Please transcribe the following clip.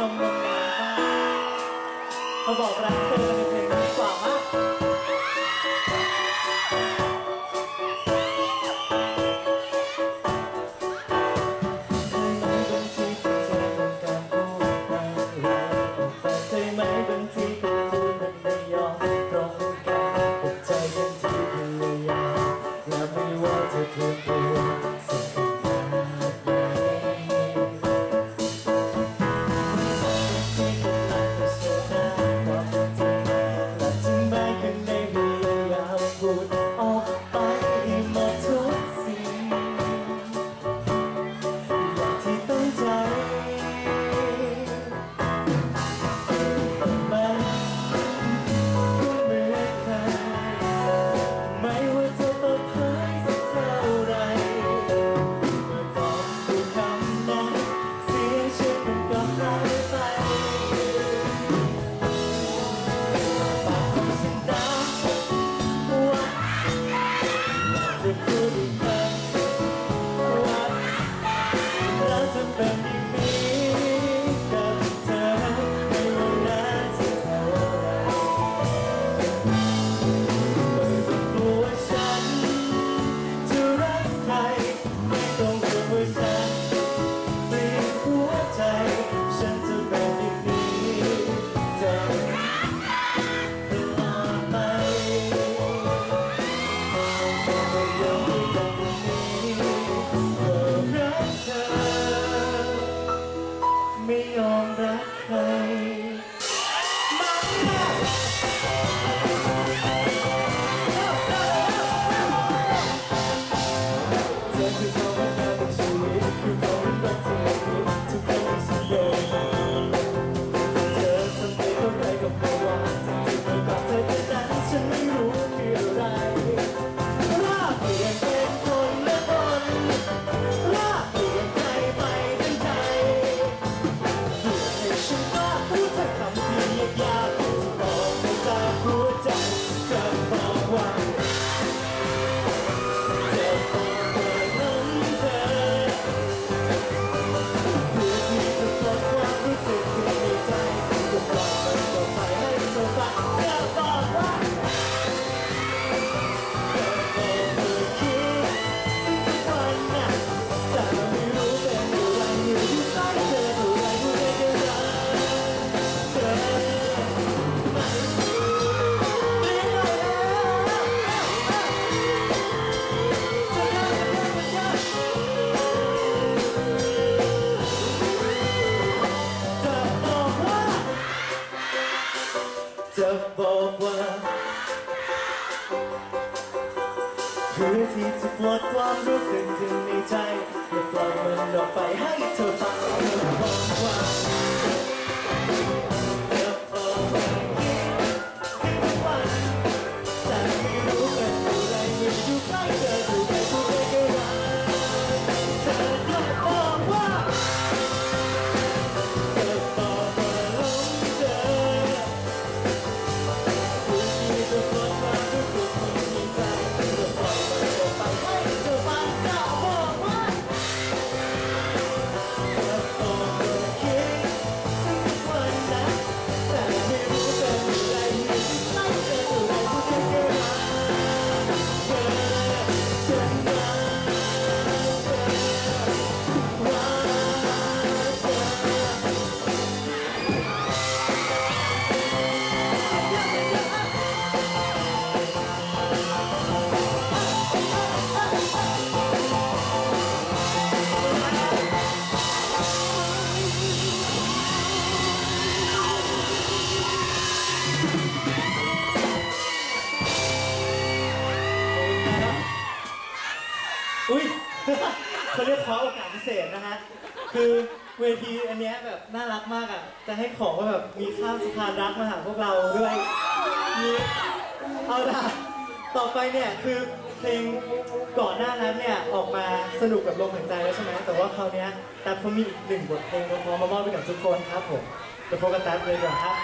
นมมานมาบอกรักเธอ onde บอกว่าเพื่อที่จะปลดความรู้สึกถึงในใจและปล่อยมันออกไปให้เธอฟังบอกว่า อุ้ย เขาเรียกคว้าโอกาสพิเศษนะฮะ คือเวทีอันนี้แบบน่ารักมากอะ จะให้ของว่าแบบมีข้ามสะพานรักมาหาพวกเราด้วยมีเอาล่ะ ต่อไปเนี่ยคือเพลงก่อนหน้านั้นเนี่ยออกมาสนุกกับลมหายใจแล้วใช่ไหม แต่ว่าคราวนี้แต่ผมมีอีกหนึ่งบทเพลงมาพร้อมมามอบให้กับทุกคนครับผมไปโฟกัสแป๊บเลยดีกว่าครับ